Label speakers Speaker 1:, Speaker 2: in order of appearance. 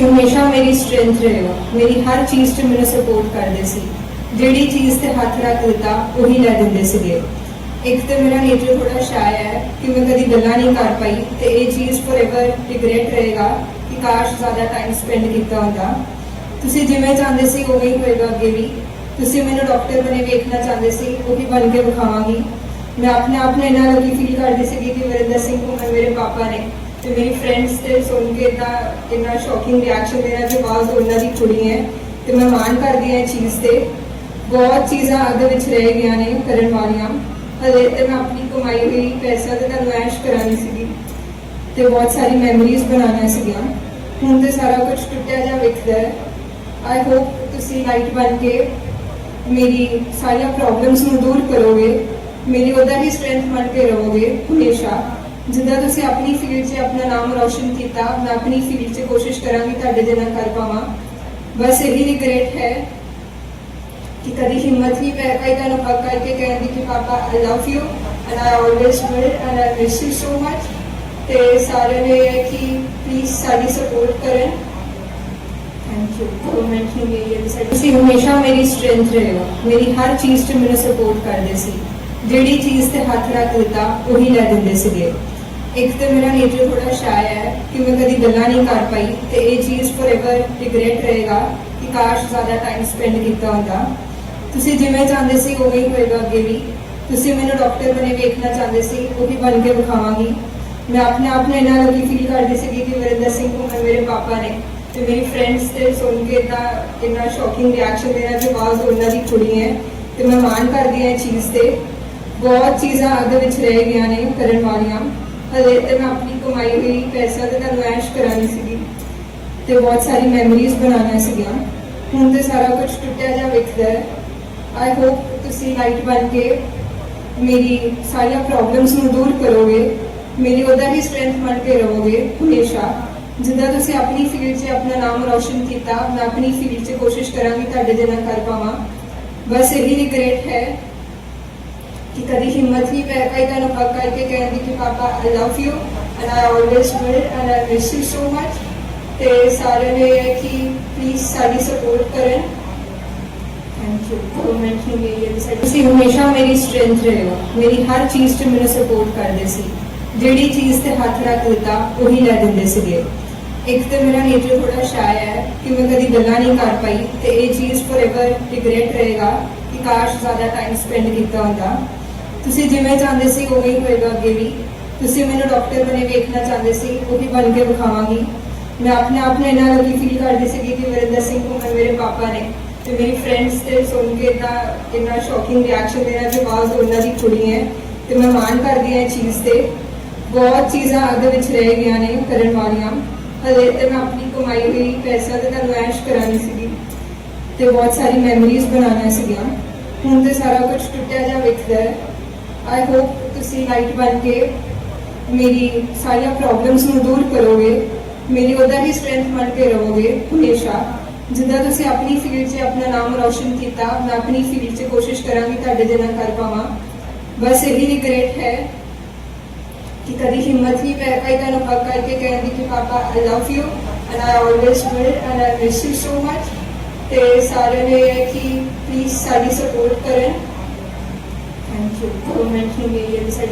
Speaker 1: ਤੁਸੀਂ ਹਮੇਸ਼ਾ ਮੇਰੀ ਸਟਰੈਂਥ ਰਹੇ ਹੋ ਮੇਰੀ ਹਰ ਚੀਜ਼ 'ਚ ਮੈਨੂੰ ਸਪੋਰਟ ਕਰਦੇ ਸੀ। ਜਿਹੜੀ ਚੀਜ਼ ਤੇ ਹੱਥ ਰੱਖ ਦਿੱਤਾ ਉਹੀ ਲੈ ਦਿੰਦੇ ਸੀਗੇ। ਇੱਕ ਤੇ ਮੇਰਾ ਨੇਚਰ ਥੋੜਾ ਸ਼ਾਇ ਹੈ ਕਿ ਮੈਂ ਕਦੀ ਗੱਲਾਂ ਨਹੀਂ ਕਰ ਪਾਈ ਤੇ ਇਹ ਚੀਜ਼ ਫੋਰਐਵਰ ਰਿਗਰੈਟ ਰਹੇਗਾ ਕਿ ਕਾਸ਼ ਜ਼ਿਆਦਾ ਟਾਈਮ ਸਪੈਂਡ ਕੀਤਾ ਹੁੰਦਾ। ਤੁਸੀਂ ਜਿਵੇਂ ਚਾਹੁੰਦੇ ਸੀ, ਉਵੇਂ ਹੀ ਹੋਏਗਾ ਅੱਗੇ ਵੀ। ਤੁਸੀਂ ਮੈਨੂੰ ਡਾਕਟਰ ਬਣੇ ਵੇਖਣਾ ਚਾਹੁੰਦੇ ਸੀ, ਉਹ ਵੀ ਬਣ ਕੇ ਵਿਖਾਵਾਂਗੀ। ਮੈਂ ਆਪਣੇ ਆਪ ਨੂੰ ਇੰਨਾ ਲੱਗੀ ਫੀਲ ਕਰਦੀ ਸੀਗੀ ਕਿ ਵਰਿੰਦਰ ਸਿੰਘ ਘੁੰਮਣ ਮੇਰੇ ਪਾਪਾ ਨੇ ਤੇ ਮੇਰੀ ਫਰੈਂਡਸ ਤੇ ਸੁਣ ਕੇ ਤਾਂ ਇੰਨਾ ਸ਼ੌਕਿੰਗ ਰਿਐਕਸ਼ਨ ਮੇਰਾ ਕਿ ਆਵਾਜ਼ ਉਹਨਾਂ ਦੀ ਕੁੜੀ ਹੈ ਤੇ ਮੈਂ ਮਾਣ ਕਰਦੀ ਹਾਂ ਇਹ ਚੀਜ਼ ਤੇ। ਬਹੁਤ ਚੀਜ਼ਾਂ ਅੱਗੇ ਵਿੱਚ ਰਹਿ ਗਈਆਂ ਨੇ ਕਰਨ ਵਾਲੀਆਂ। ਹਲੇ ਤੇ ਮੈਂ ਆਪਣੀ ਕਮਾਈ ਹੋਈ ਪੈਸਾ ਤੇ ਤੁਹਾਨੂੰ ਐਸ਼ ਕਰਾਉਣੀ ਸੀਗੀ ਤੇ ਬਹੁਤ ਸਾਰੀ ਮੈਮਰੀਜ਼ ਬਣਾਉਣੀਆਂ ਸੀਗੀਆਂ। ਹੁਣ ਤੇ ਸਾਰਾ ਕੁਝ ਟੁੱਟਿਆ ਜਾ ਵਿਖਦਾ ਹੈ। ਆਈ ਹੋਪ ਤੁਸੀਂ ਲਾਈਟ ਬਣ ਕੇ ਮੇਰੀ ਸਾਰੀਆਂ ਪ੍ਰੋਬਲਮਸ ਨੂੰ ਦੂਰ ਕਰੋਗੇ। ਮੇਰੀ ਉਹਦਾ ਹੀ ਸਟਰੈਂਥ ਬਣ ਕੇ ਰਹੋਗੇ ਹਮੇਸ਼ਾ। ਜਿੱਦਾਂ ਤੁਸੀਂ ਆਪਣੀ ਫੀਲਡ 'ਚ ਆਪਣਾ ਨਾਮ ਰੌਸ਼ਨ ਕੀਤਾ, ਮੈਂ ਆਪਣੀ ਫੀਲਡ 'ਚ ਕੋਸ਼ਿਸ਼ ਕਰਾਂਗੀ ਤੁਹਾਡੇ ਜਿਹਾ ਕਰ ਪਾਵਾਂ। ਬਸ ਇਹੀ ਰਿਗਰੇਟ ਹੈ ਕਿ ਕਦੀ ਹਿੰਮਤ ਨਹੀਂ ਪੈ ਪਾਈ ਤੁਹਾਨੂੰ ਪੱਕ ਕਰਕੇ ਕਹਿਣ ਕਿ ਪਾਪਾ I love you and I always will and I miss you so much ਤੇ ਸਾਰਿਆਂ ਨੇ ਇਹ ਕਿ ਪਲੀਜ਼ ਸਾਡੀ ਸਪੋਰਟ ਕਰਨ। ਥੈਂਕ ਯੂ ਗਵਰਨਮੈਂਟ ਨੇ ਮੇਰੀ ਇਹ decide- ਹਮੇਸ਼ਾ ਮੇਰੀ ਸਟਰੈਂਥ ਰਹੇ ਮੇਰੀ ਹਰ ਚੀਜ਼ 'ਚ ਮੈਨੂੰ ਸਪੋਰਟ ਕਰਦੇ ਸੀ। ਜਿਹੜੀ ਚੀਜ਼ ਤੇ ਹੱਥ ਰੱਖ ਦਿੱਤਾ ਉਹੀ ਲੈ ਦਿੰਦੇ ਸੀਗੇ। ਇੱਕ ਤੇ ਮੇਰਾ ਨੇਚਰ ਥੋੜਾ ਸ਼ਾਇ ਹੈ ਕਿ ਮੈਂ ਕਦੀ ਗੱਲਾਂ ਨਹੀਂ ਕਰ ਪਾਈ ਤੇ ਇਹ ਚੀਜ਼ ਫੋਰਐਵਰ ਰਿਗਰੈਟ ਰਹੇਗਾ ਕਿ ਕਾਸ਼ ਜ਼ਿਆਦਾ ਟਾਈਮ ਸਪੈਂਡ ਕੀਤਾ ਹੁੰਦਾ। ਤੁਸੀਂ ਜਿਵੇਂ ਚਾਹੁੰਦੇ ਸੀ ਉਵੇਂ ਹੀ ਹੋਏਗਾ ਅੱਗੇ ਵੀ। ਤੁਸੀਂ ਮੈਨੂੰ ਡਾਕਟਰ ਬਣੇ ਵੇਖਣਾ ਚਾਹੁੰਦੇ ਸੀ, ਉਹ ਵੀ ਬਣ ਕੇ ਵਿਖਾਵਾਂਗੀ। ਮੈਂ ਆਪਣੇ ਆਪ ਨੂੰ ਇੰਨਾ ਲੱਗੀ ਫੀਲ ਕਰਦੀ ਸੀਗੀ ਕਿ ਵਰਿੰਦਰ ਸਿੰਘ ਘੁੰਮਣ ਮੇਰੇ ਪਾਪਾ ਨੇ ਤੇ ਮੇਰੀ ਫਰੈਂਡਸ ਤੇ ਸੁਣ ਕੇ ਤਾਂ ਇੰਨਾ ਸ਼ੌਕਿੰਗ ਰਿਐਕਸ਼ਨ ਮੇਰਾ ਕਿ ਆਵਾਜ਼ ਉਹਨਾਂ ਦੀ ਕੁੜੀ ਹੈ ਤੇ ਮੈਂ ਮਾਣ ਕਰਦੀ ਹਾਂ ਇਹ ਚੀਜ਼ ਤੇ। ਬਹੁਤ ਚੀਜ਼ਾਂ ਅੱਗੇ ਵਿੱਚ ਰਹਿ ਗਈਆਂ ਨੇ ਕਰਨ ਵਾਲੀਆਂ। ਹਲੇ ਤੇ ਮੈਂ ਆਪਣੀ ਕਮਾਈ ਹੋਈ ਪੈਸਾ ਤੇ ਤੁਹਾਨੂੰ ਐਸ਼ ਕਰਾਉਣੀ ਸੀਗੀ ਤੇ ਬਹੁਤ ਸਾਰੀ ਮੈਮਰੀਜ਼ ਬਣਾਉਣੀਆਂ ਸੀਗੀਆਂ। ਹੁਣ ਤੇ ਸਾਰਾ ਕੁਝ ਟੁੱਟਿਆ ਜਾ ਵਿਖਦਾ ਹੈ। ਆਈ ਹੋਪ ਤੁਸੀਂ ਲਾਈਟ ਬਣ ਕੇ ਮੇਰੀ ਸਾਰੀਆਂ ਪ੍ਰੋਬਲਮਸ ਨੂੰ ਦੂਰ ਕਰੋਗੇ। ਮੇਰੀ ਉਹਦਾ ਹੀ ਸਟਰੈਂਥ ਬਣ ਕੇ ਰਹੋਗੇ ਹਮੇਸ਼ਾ। ਜਿੱਦਾਂ ਤੁਸੀਂ ਆਪਣੀ ਫੀਲਡ 'ਚ ਆਪਣਾ ਨਾਮ ਰੌਸ਼ਨ ਕੀਤਾ, ਮੈਂ ਆਪਣੀ ਫੀਲਡ 'ਚ ਕੋਸ਼ਿਸ਼ ਕਰਾਂਗੀ ਤੁਹਾਡੇ ਜਿਹਾ ਕਰ ਪਾਵਾਂ। ਬਸ ਇਹੀ ਰਿਗਰੇਟ ਹੈ ਕਿ ਕਦੀ ਹਿੰਮਤ ਨਹੀਂ ਪੈ ਪਾਈ, ਤੁਹਾਨੂੰ ਪੱਕ ਕਰਕੇ ਕਹਿਣ ਕਿ ਪਾਪਾ I love you and I always will and I miss you so much ਤੇ ਸਾਰਿਆਂ ਨੇ ਕਿ ਪਲੀਜ਼ ਸਾਡੀ ਸਪੋਰਟ ਕਰਨ। ਥੈਂਕ ਯੂ ਗਵਰਨਮੈਂਟ ਨੇ ਮੇਰੀ ਇਹ ਤੁਸੀਂ ਹਮੇਸ਼ਾ ਮੇਰੀ ਸਟਰੈਂਥ ਰਹੇ ਹੋ। ਮੇਰੀ ਹਰ ਚੀਜ਼ 'ਚ ਮੈਨੂੰ ਸਪੋਰਟ ਕਰਦੇ ਸੀ। ਜਿਹੜੀ ਚੀਜ਼ ਤੇ ਹੱਥ ਰੱਖ ਦਿੱਤਾ, ਉਹੀ ਲੈ ਦਿੰਦੇ ਸੀਗੇ। ਇੱਕ ਤੇ ਮੇਰਾ ਨੇਚਰ ਥੋੜਾ ਸ਼ਾਇ ਹੈ ਕਿ ਮੈਂ ਕਦੀ ਗੱਲਾਂ ਨਹੀਂ ਕਰ ਪਾਈ ਤੇ ਇਹ ਚੀਜ਼ ਫੋਰਐਵਰ ਰਿਗਰੈਟ ਰਹੇਗਾ। ਕਿ ਕਾਸ਼ ਜ਼ਿਆਦਾ ਟਾਈਮ ਸਪੈਂਡ ਕੀਤਾ ਹੁੰਦਾ। ਤੁਸੀਂ ਜਿਵੇਂ ਚਾਹੁੰਦੇ ਸੀ ਉਵੇਂ ਹੀ ਹੋਏਗਾ ਅੱਗੇ ਵੀ। ਤੁਸੀਂ ਮੈਨੂੰ ਡਾਕਟਰ ਬਣੇ ਵੇਖਣਾ ਚਾਹੁੰਦੇ ਸੀ, ਉਹ ਵੀ ਬਣ ਕੇ ਵਿਖਾਵਾਂਗੀ। ਮੈਂ ਆਪਣੇ ਆਪ ਨੂੰ ਇੰਨਾ ਲੱਗੀ ਫੀਲ ਕਰਦੀ ਸੀਗੀ ਕਿ ਵਰਿੰਦਰ ਸਿੰਘ ਘੁੰਮਣ ਮੇਰੇ ਪਾਪਾ ਨੇ ਤੇ ਮੇਰੀ ਫਰੈਂਡਸ ਤੇ ਸੁਣ ਕੇ ਤਾਂ ਇੰਨਾ ਸ਼ੌਕਿੰਗ ਰਿਐਕਸ਼ਨ ਮੇਰਾ ਕਿ ਆਵਾਜ਼ ਉਹਨਾਂ ਦੀ ਕੁੜੀ ਹੈ। ਤੇ ਮੈਂ ਮਾਣ ਕਰਦੀ ਹਾਂ ਇਹ ਚੀਜ਼ ਤੇ। ਬਹੁਤ ਚੀਜ਼ਾਂ ਅੱਗੇ ਵਿੱਚ ਰਹਿ ਗਈਆਂ ਨੇ ਕਰਨ ਵਾਲੀਆਂ। ਹਲੇ ਤੇ ਮੈਂ ਆਪਣੀ ਕਮਾਈ ਹੋਈ ਪੈਸਾ ਤੇ ਤੁਹਾਨੂੰ ਐਸ਼ ਕਰਾਉਣੀ ਸੀਗੀ। ਤੇ ਬਹੁਤ ਸਾਰੀ ਮੈਮਰੀਜ਼ ਬਣਾਉਣੀਆਂ ਸੀਗੀਆਂ। ਹੁਣ ਤੇ ਸਾਰਾ ਕੁਝ ਟੁੱਟਿਆ ਜਾ ਵਿਖਦਾ ਹੈ। ਆਈ ਹੋਪ ਤੁਸੀਂ ਲਾਈਟ ਬਣ ਕੇ ਮੇਰੀ ਸਾਰੀਆਂ ਪ੍ਰੋਬਲਮਸ ਨੂੰ ਦੂਰ ਕਰੋਗੇ। ਮੇਰੀ ਉਹਦਾ ਹੀ ਸਟਰੈਂਥ ਬਣ ਕੇ ਰਹੋਗੇ ਹਮੇਸ਼ਾ। ਜਿੱਦਾਂ ਤੁਸੀਂ ਆਪਣੀ ਫੀਲਡ 'ਚ ਆਪਣਾ ਨਾਮ ਰੌਸ਼ਨ ਕੀਤਾ, ਮੈਂ ਆਪਣੀ ਫੀਲਡ 'ਚ ਕੋਸ਼ਿਸ਼ ਕਰਾਂਗੀ ਤੁਹਾਡੇ ਜਿਹਾ ਕਰ ਪਾਵਾਂ। ਬਸ ਇਹੀ ਰਿਗਰੇਟ ਹੈ ਕਿ ਕਦੀ ਹਿੰਮਤ ਨਹੀਂ ਪੈ ਪਾਈ ਤੁਹਾਨੂੰ ਪੱਕ ਕਰਕੇ ਕਹਿਣ ਦੀ ਕਿ, ਪਾਪਾ I love you and I always will and I miss you so much ਤੇ ਸਾਰਿਆਂ ਨੇ ਇਹ ਹੈ ਕਿ ਪਲੀਜ਼ ਸਾਡੀ ਸਪੋਰਟ ਕਰਨ। ਥੈਂਕ ਯੂ ਗਵਰਨਮੈਂਟ ਨੇ ਮੇਰੀ ਇਹ ਸਾਡੀ